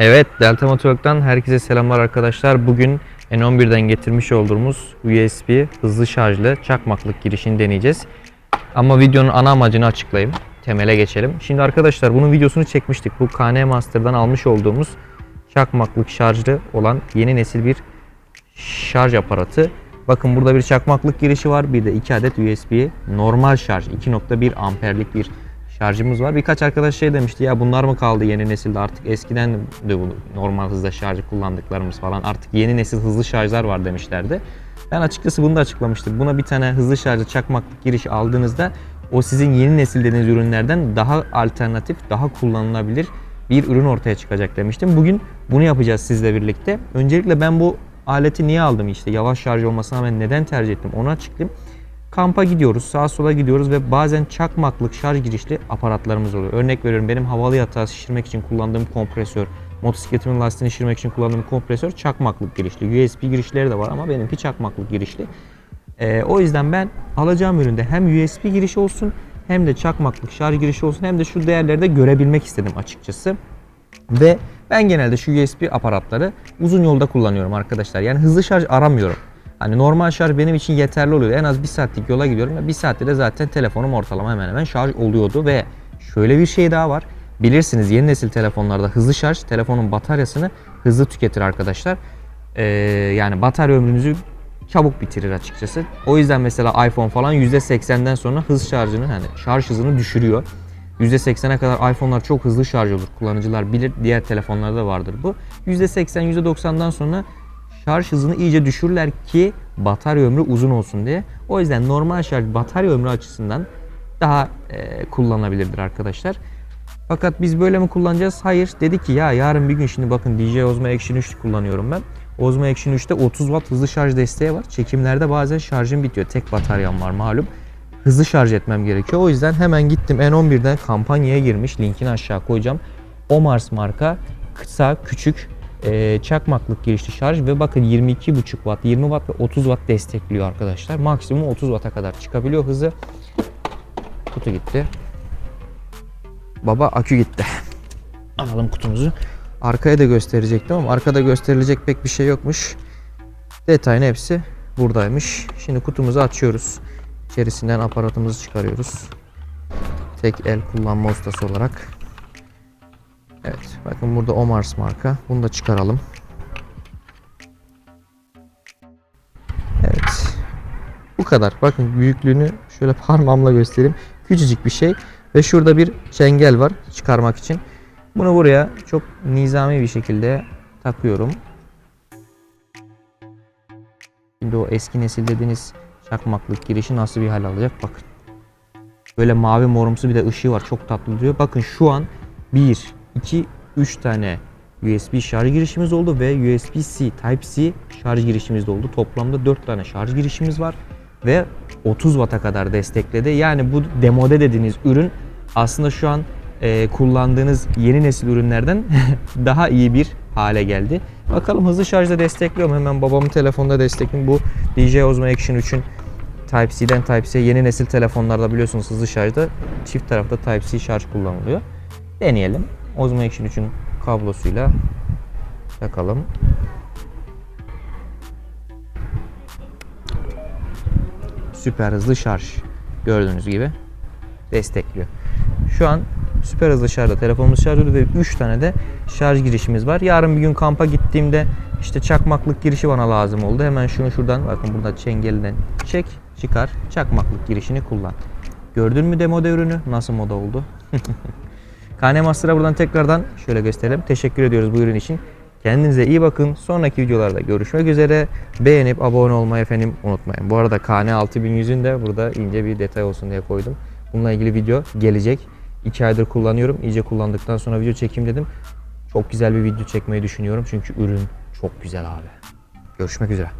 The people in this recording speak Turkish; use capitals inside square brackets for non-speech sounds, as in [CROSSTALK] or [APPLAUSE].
Evet, Delta Motorok'tan herkese selamlar arkadaşlar. Bugün N11'den getirmiş olduğumuz USB hızlı şarjlı çakmaklık girişini deneyeceğiz. Ama videonun ana amacını açıklayayım. Temele geçelim. Şimdi arkadaşlar bunun videosunu çekmiştik. Bu KN Master'dan almış olduğumuz çakmaklık şarjlı olan yeni nesil bir şarj aparatı. Bakın burada bir çakmaklık girişi var. Bir de 2 adet USB normal şarj 2.1 amperlik bir şarjımız var. Birkaç arkadaş şey demişti ya bunlar mı kaldı yeni nesilde artık eskiden de bu normal hızda şarjı kullandıklarımız falan artık yeni nesil hızlı şarjlar var demişlerdi. Ben açıkçası bunu da açıklamıştım. Buna bir tane hızlı şarjlı çakmaklık girişi aldığınızda o sizin yeni nesil dediğiniz ürünlerden daha alternatif, daha kullanılabilir bir ürün ortaya çıkacak demiştim. Bugün bunu yapacağız sizle birlikte. Öncelikle ben bu aleti niye aldım işte yavaş şarj olmasına rağmen neden tercih ettim onu açıklayayım. Kampa gidiyoruz, sağa sola gidiyoruz ve bazen çakmaklık şarj girişli aparatlarımız oluyor. Örnek veriyorum benim havalı yatağı şişirmek için kullandığım kompresör, motosikletimin lastiğini şişirmek için kullandığım kompresör çakmaklık girişli. USB girişleri de var ama benimki çakmaklık girişli. Ee, o yüzden ben alacağım üründe hem USB girişi olsun hem de çakmaklık şarj girişi olsun hem de şu değerleri de görebilmek istedim açıkçası. Ve ben genelde şu USB aparatları uzun yolda kullanıyorum arkadaşlar. Yani hızlı şarj aramıyorum. Hani normal şarj benim için yeterli oluyor. En az bir saatlik yola gidiyorum ve bir saatte de zaten telefonum ortalama hemen hemen şarj oluyordu ve şöyle bir şey daha var. Bilirsiniz yeni nesil telefonlarda hızlı şarj telefonun bataryasını hızlı tüketir arkadaşlar. Ee, yani batarya ömrünüzü çabuk bitirir açıkçası. O yüzden mesela iPhone falan %80'den sonra hız şarjını hani şarj hızını düşürüyor. %80'e kadar iPhone'lar çok hızlı şarj olur. Kullanıcılar bilir. Diğer telefonlarda da vardır bu. %80, %90'dan sonra şarj hızını iyice düşürürler ki batarya ömrü uzun olsun diye. O yüzden normal şarj batarya ömrü açısından daha e, kullanılabilirdir arkadaşlar. Fakat biz böyle mi kullanacağız? Hayır. Dedi ki ya yarın bir gün şimdi bakın DJ Osmo Action 3 kullanıyorum ben. Osmo Action 3'te 30 watt hızlı şarj desteği var. Çekimlerde bazen şarjım bitiyor. Tek bataryam var malum. Hızlı şarj etmem gerekiyor. O yüzden hemen gittim N11'den kampanyaya girmiş. Linkini aşağı koyacağım. Omars marka kısa küçük e, çakmaklık girişli şarj ve bakın 22,5 watt, 20 watt ve 30 watt destekliyor arkadaşlar. Maksimum 30 watt'a kadar çıkabiliyor hızı. Kutu gitti. Baba akü gitti. Alalım kutumuzu. Arkaya da gösterecektim ama arkada gösterilecek pek bir şey yokmuş. Detayın hepsi buradaymış. Şimdi kutumuzu açıyoruz. İçerisinden aparatımızı çıkarıyoruz. Tek el kullanma ustası olarak. Evet bakın burada Omars marka. Bunu da çıkaralım. Evet. Bu kadar. Bakın büyüklüğünü şöyle parmağımla göstereyim. Küçücük bir şey. Ve şurada bir çengel var çıkarmak için. Bunu buraya çok nizami bir şekilde takıyorum. Şimdi o eski nesil dediğiniz çakmaklık girişi nasıl bir hal alacak bakın. Böyle mavi morumsu bir de ışığı var çok tatlı diyor. Bakın şu an 1, 2, 3 tane USB şarj girişimiz oldu ve USB-C Type-C şarj girişimiz de oldu. Toplamda 4 tane şarj girişimiz var ve 30 Watt'a kadar destekledi. Yani bu demode dediğiniz ürün aslında şu an e, kullandığınız yeni nesil ürünlerden [LAUGHS] daha iyi bir hale geldi. Bakalım hızlı şarjda destekliyor mu? Hemen babamın telefonda destekliyorum. Bu DJ Osmo Action 3'ün Type-C'den Type-C yeni nesil telefonlarda biliyorsunuz hızlı şarjda çift tarafta Type-C şarj kullanılıyor. Deneyelim. Osmo Action 3'ün kablosuyla takalım. Süper hızlı şarj gördüğünüz gibi destekliyor. Şu an süper hızlı şarjda telefonumuz şarj oluyor ve 3 tane de şarj girişimiz var. Yarın bir gün kampa gittiğimde işte çakmaklık girişi bana lazım oldu. Hemen şunu şuradan bakın burada çengelinden çek çıkar çakmaklık girişini kullan. Gördün mü demode ürünü nasıl moda oldu? [LAUGHS] KN Master'a buradan tekrardan şöyle gösterelim. Teşekkür ediyoruz bu ürün için. Kendinize iyi bakın. Sonraki videolarda görüşmek üzere. Beğenip abone olmayı efendim unutmayın. Bu arada KN 6100'ün de burada ince bir detay olsun diye koydum. Bununla ilgili video gelecek. 2 aydır kullanıyorum. İyice kullandıktan sonra video çekeyim dedim. Çok güzel bir video çekmeyi düşünüyorum. Çünkü ürün çok güzel abi. Görüşmek üzere.